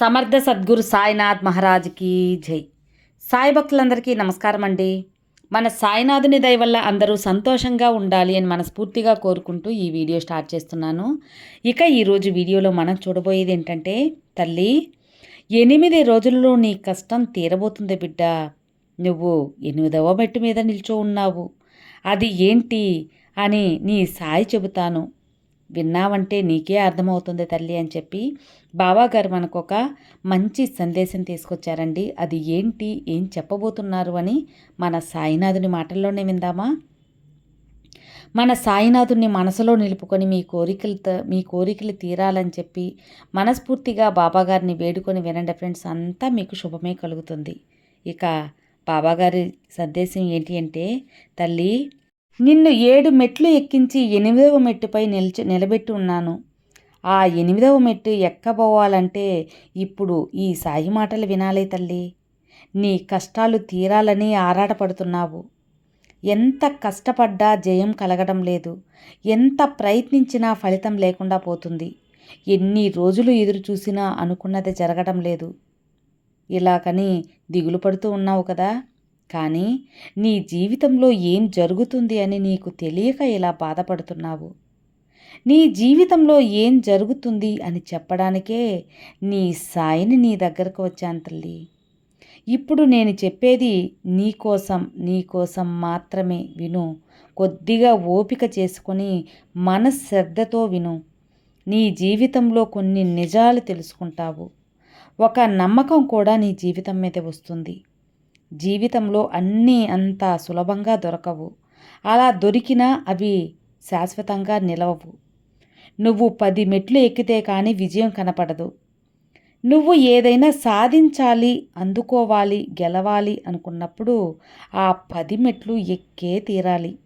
సమర్థ సద్గురు సాయినాథ్ మహారాజ్కి జై. సాయి భక్తులందరికీ నమస్కారం అండి. మన సాయినాథుని దయ వల్ల అందరూ సంతోషంగా ఉండాలి అని మనస్ఫూర్తిగా కోరుకుంటూ ఈ వీడియో స్టార్ట్ చేస్తున్నాను. ఇక ఈరోజు వీడియోలో మనం చూడబోయేది ఏంటంటే తల్లి ఎనిమిది రోజుల్లో నీ కష్టం తీరబోతుంది బిడ్డ. నువ్వు ఎనిమిదవ మెట్టు మీద నిల్చో ఉన్నావు. అది ఏంటి అని నీ సాయి చెబుతాను. విన్నావంటే నీకే అర్థమవుతుంది తల్లి అని చెప్పి బాబాగారు మనకు ఒక మంచి సందేశం తీసుకొచ్చారండి. అది ఏంటి? ఏం చెప్పబోతున్నారు అని మన సాయినాథుని మాటల్లోనే విందామా? మన సాయినాథుని మనసులో నిలుపుకొని మీ కోరికలతో మీ కోరికలు తీరాలని చెప్పి మనస్ఫూర్తిగా బాబాగారిని వేడుకొని వినండి ఫ్రెండ్స్. అంతా మీకు శుభమే కలుగుతుంది. ఇక బాబాగారి సందేశం ఏంటి అంటే తల్లి నిన్ను ఏడు మెట్లు ఎక్కించి ఎనిమిదవ మెట్టుపై నిల్చ నిలబెట్టి ఉన్నాను. ఆ ఎనిమిదవ మెట్టు ఎక్కబోవాలంటే ఇప్పుడు ఈ సాయి మాటలు వినాలే తల్లి. నీ కష్టాలు తీరాలని ఆరాటపడుతున్నావు. ఎంత కష్టపడ్డా జయం కలగడం లేదు. ఎంత ప్రయత్నించినా ఫలితం లేకుండా పోతుంది. ఎన్ని రోజులు ఎదురు చూసినా అనుకున్నది జరగడం లేదు. ఇలాగని దిగులు పడుతూ ఉన్నావు కదా. కానీ నీ జీవితంలో ఏం జరుగుతుంది అని నీకు తెలియక ఇలా బాధపడుతున్నావు? నీ జీవితంలో ఏం జరుగుతుంది అని చెప్పడానికే నీ సాయిని నీ దగ్గరకు వచ్చాను తల్లి. ఇప్పుడు నేను చెప్పేది నీ కోసం నీ కోసం మాత్రమే విను. కొద్దిగా ఓపిక చేసుకొని మనశ్రద్ధతో విను. నీ జీవితంలో కొన్ని నిజాలు తెలుసుకుంటావు. ఒక నమ్మకం కూడా నీ జీవితం మీద వస్తుంది. జీవితంలో అన్నీ అంత సులభంగా దొరకవు. అలా దొరికినా అవి శాశ్వతంగా నిలవవు. నువ్వు పది మెట్లు ఎక్కితే కానీ విజయం కనపడదు. నువ్వు ఏదైనా సాధించాలి అందుకోవాలి గెలవాలి అనుకున్నప్పుడు ఆ పది మెట్లు ఎక్కే తీరాలి.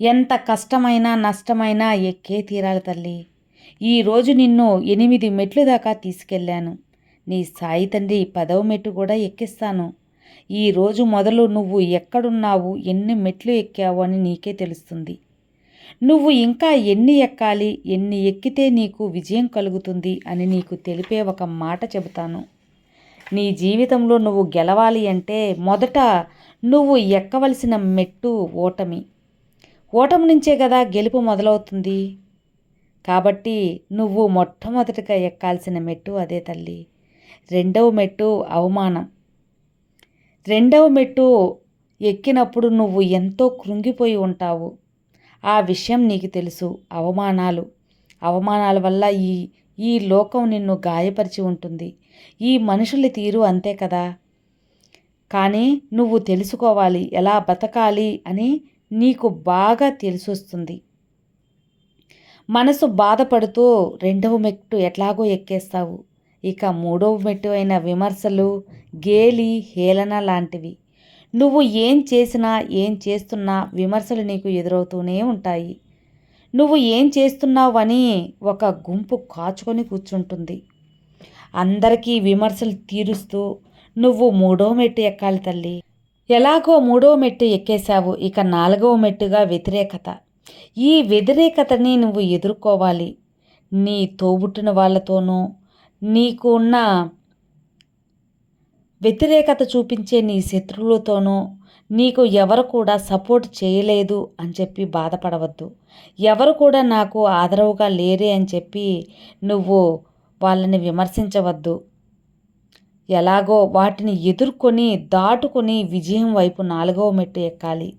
ఎంత కష్టమైనా నష్టమైనా ఎక్కే తీరాలి తల్లి. ఈరోజు నిన్ను ఎనిమిది మెట్లు దాకా తీసుకెళ్ళాను. నీ సాయి తండ్రి పదవ మెట్టు కూడా ఎక్కిస్తాను. ఈ రోజు మొదలు నువ్వు ఎక్కడున్నావు ఎన్ని మెట్లు ఎక్కావు అని నీకే తెలుస్తుంది. నువ్వు ఇంకా ఎన్ని ఎక్కాలి ఎన్ని ఎక్కితే నీకు విజయం కలుగుతుంది అని నీకు తెలిపే ఒక మాట చెబుతాను. నీ జీవితంలో నువ్వు గెలవాలి అంటే మొదట నువ్వు ఎక్కవలసిన మెట్టు ఓటమి. ఓటమి నుంచే కదా గెలుపు మొదలవుతుంది. కాబట్టి నువ్వు మొట్టమొదటిగా ఎక్కాల్సిన మెట్టు అదే తల్లి. రెండవ మెట్టు అవమానం. రెండవ మెట్టు ఎక్కినప్పుడు నువ్వు ఎంతో కృంగిపోయి ఉంటావు. ఆ విషయం నీకు తెలుసు. అవమానాలు. అవమానాల వల్ల ఈ ఈ లోకం నిన్ను గాయపరిచి ఉంటుంది. ఈ మనుషుల తీరు అంతే కదా? కానీ నువ్వు తెలుసుకోవాలి. ఎలా బతకాలి అని నీకు బాగా తెలిసొస్తుంది. మనసు బాధపడుతూ రెండవ మెట్టు ఎట్లాగో ఎక్కేస్తావు. ఇక మూడవ మెట్టు అయిన విమర్శలు గేలి హేళన లాంటివి. నువ్వు ఏం చేసినా ఏం చేస్తున్నా విమర్శలు నీకు ఎదురవుతూనే ఉంటాయి. నువ్వు ఏం చేస్తున్నావు అని ఒక గుంపు కాచుకొని కూర్చుంటుంది. అందరికీ విమర్శలు తీరుస్తూ నువ్వు మూడో మెట్టు ఎక్కాలి తల్లి. ఎలాగో మూడో మెట్టు ఎక్కేశావు ఇక నాలుగవ మెట్టుగా వ్యతిరేకత. ఈ వ్యతిరేకతని నువ్వు ఎదుర్కోవాలి. నీ తోబుట్టిన వాళ్ళతోనూ నీకు ఉన్న వ్యతిరేకత చూపించే నీ శత్రువులతోనూ నీకు ఎవరు కూడా సపోర్ట్ చేయలేదు అని చెప్పి బాధపడవద్దు. ఎవరు కూడా నాకు ఆదరవుగా లేరే అని చెప్పి నువ్వు వాళ్ళని విమర్శించవద్దు. ఎలాగో వాటిని ఎదుర్కొని దాటుకొని విజయం వైపు నాలుగవ మెట్టు ఎక్కాలి.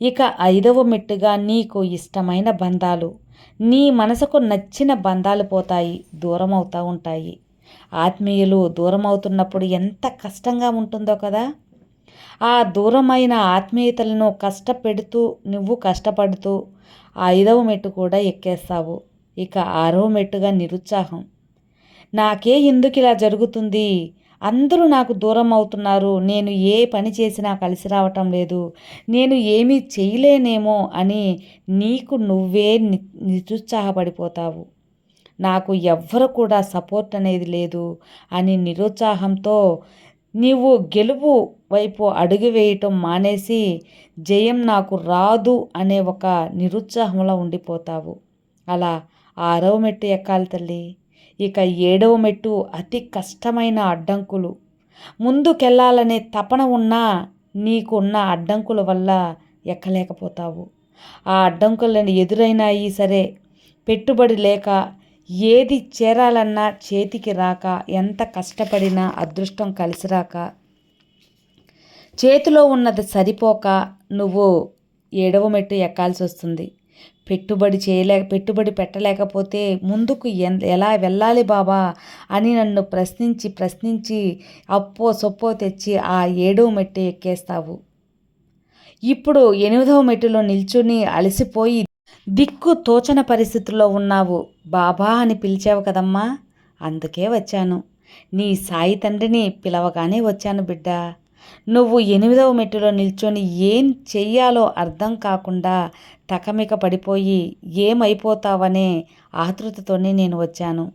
ఇక ఐదవ మెట్టుగా నీకు ఇష్టమైన బంధాలు. నీ మనసుకు నచ్చిన బంధాలు పోతాయి దూరం అవుతూ ఉంటాయి. ఆత్మీయులు దూరం అవుతున్నప్పుడు ఎంత కష్టంగా ఉంటుందో కదా. ఆ దూరమైన ఆత్మీయతలను కష్టపెడుతూ నువ్వు కష్టపడుతూ ఐదవ మెట్టు కూడా ఎక్కేస్తావు. ఇక ఆరవ మెట్టుగా నిరుత్సాహం. నాకే ఎందుకు ఇలా జరుగుతుంది? అందరూ నాకు దూరం అవుతున్నారు. నేను ఏ పని చేసినా కలిసి రావటం లేదు. నేను ఏమీ చేయలేనేమో అని నీకు నువ్వే నిరుత్సాహపడిపోతావు. నాకు ఎవ్వరు కూడా సపోర్ట్ అనేది లేదు అని నిరుత్సాహంతో నీవు గెలుపు వైపు అడుగు వేయటం మానేసి జయం నాకు రాదు అనే ఒక నిరుత్సాహంలో ఉండిపోతావు. అలా ఆరవ మెట్టు ఎక్కాలి తల్లి. ఇక ఏడవ మెట్టు అతి కష్టమైన అడ్డంకులు. ముందుకెళ్ళాలనే తపన ఉన్నా నీకున్న అడ్డంకుల వల్ల ఎక్కలేకపోతావు. ఆ అడ్డంకులను ఎదురైనాయి సరే. పెట్టుబడి లేక ఏది చేరాలన్నా చేతికి రాక ఎంత కష్టపడినా అదృష్టం కలిసిరాక చేతిలో ఉన్నది సరిపోక నువ్వు ఏడవ మెట్టు ఎక్కాల్సి వస్తుంది పెట్టుబడి చేయలేక పెట్టుబడి పెట్టలేకపోతే ముందుకు ఎలా వెళ్ళాలి బాబా అని నన్ను ప్రశ్నించి ప్రశ్నించి అప్పో సొప్పో తెచ్చి ఆ ఏడవ మెట్టు ఎక్కేస్తావు. ఇప్పుడు ఎనిమిదవ మెట్టులో నిల్చుని అలసిపోయి దిక్కు తోచన పరిస్థితుల్లో ఉన్నావు బాబా అని పిలిచావు కదమ్మా. అందుకే వచ్చాను. నీ సాయి తండ్రిని పిలవగానే వచ్చాను బిడ్డ. నువ్వు ఎనిమిదవ మెట్టులో నిల్చొని ఏం చెయ్యాలో అర్థం కాకుండా తకమిక పడిపోయి ఏమైపోతావనే ఆతృతతోనే నేను వచ్చాను.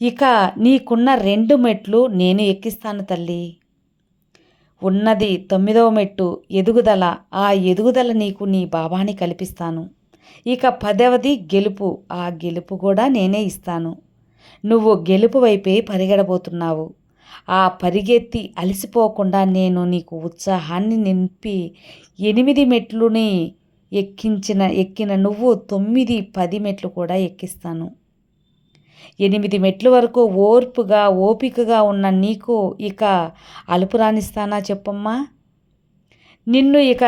ఇక నీకున్న రెండు మెట్లు నేను ఎక్కిస్తాను తల్లి. ఉన్నది తొమ్మిదవ మెట్టు ఎదుగుదల ఆ ఎదుగుదల నీకు నీ బాబాని కల్పిస్తాను. ఇక పదవది గెలుపు ఆ గెలుపు కూడా నేనే ఇస్తాను. నువ్వు గెలుపు వైపే పరిగెడబోతున్నావు. ఆ పరిగెత్తి అలసిపోకుండా నేను నీకు ఉత్సాహాన్ని నింపి ఎనిమిది మెట్లుని ఎక్కించిన ఎక్కిన నువ్వు తొమ్మిది పది మెట్లు కూడా ఎక్కిస్తాను. ఎనిమిది మెట్ల వరకు ఓర్పుగా ఓపికగా ఉన్న నీకు ఇక అలుపు రాణిస్తానా చెప్పమ్మా? నిన్ను ఇక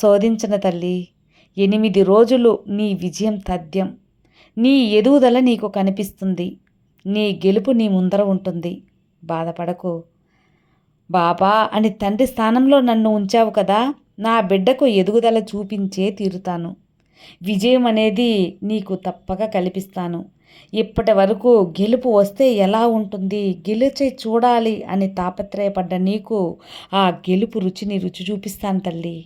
శోధించిన తల్లి ఎనిమిది రోజులు నీ విజయం తథ్యం. నీ ఎదుగుదల నీకు కనిపిస్తుంది. నీ గెలుపు నీ ముందర ఉంటుంది. బాధపడకు. బాబా అని తండ్రి స్థానంలో నన్ను ఉంచావు కదా నా బిడ్డకు ఎదుగుదల చూపించే తీరుతాను. విజయం అనేది నీకు తప్పక కల్పిస్తాను. ఇప్పటి వరకు గెలుపు వస్తే ఎలా ఉంటుంది గెలిచే చూడాలి అని తాపత్రయపడ్డ నీకు ఆ గెలుపు రుచిని రుచి చూపిస్తాను తల్లి.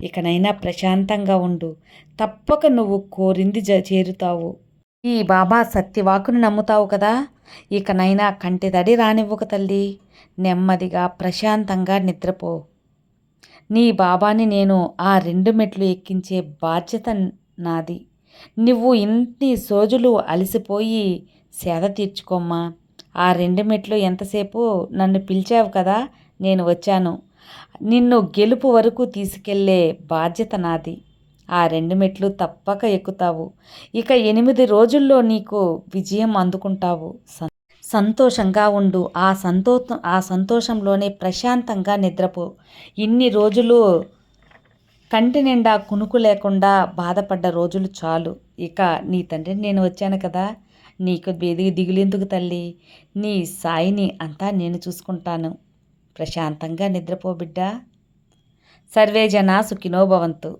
ఇకనైనా ప్రశాంతంగా ఉండు. తప్పక నువ్వు కోరింది చేరుతావు. ఈ బాబా సత్యవాకుని నమ్ముతావు కదా ఇకనైనా కంటిదడి రానివ్వక తల్లి. నెమ్మదిగా ప్రశాంతంగా నిద్రపో. నీ బాబాని నేను ఆ రెండు మెట్లు ఎక్కించే బాధ్యత నాది. నువ్వు ఇన్ని సోజులు అలసిపోయి సేద తీర్చుకోమ్మా. ఆ రెండు మెట్లు ఎంతసేపు నన్ను పిలిచావు కదా నేను వచ్చాను. నిన్ను గెలుపు వరకు తీసుకెళ్ళే బాధ్యత నాది. ఆ రెండు మెట్లు తప్పక ఎక్కుతావు. ఇక ఎనిమిది రోజుల్లో నీకు విజయం అందుకుంటావు. సంతోషంగా ఉండు. ఆ సంతో ఆ సంతోషంలోనే ప్రశాంతంగా నిద్రపో. ఇన్ని రోజులు కంటి నిండా కునుకు లేకుండా బాధపడ్డ రోజులు చాలు. ఇక నీ తండ్రిని నేను వచ్చాను కదా. నీకు బేదిగి దిగులేందుకు తల్లి? నీ సాయిని అంతా నేను చూసుకుంటాను. ప్రశాంతంగా నిద్రపో బిడ్డ. సర్వే జన సుఖినో భవంతు.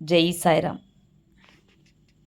జై సాయిరామ్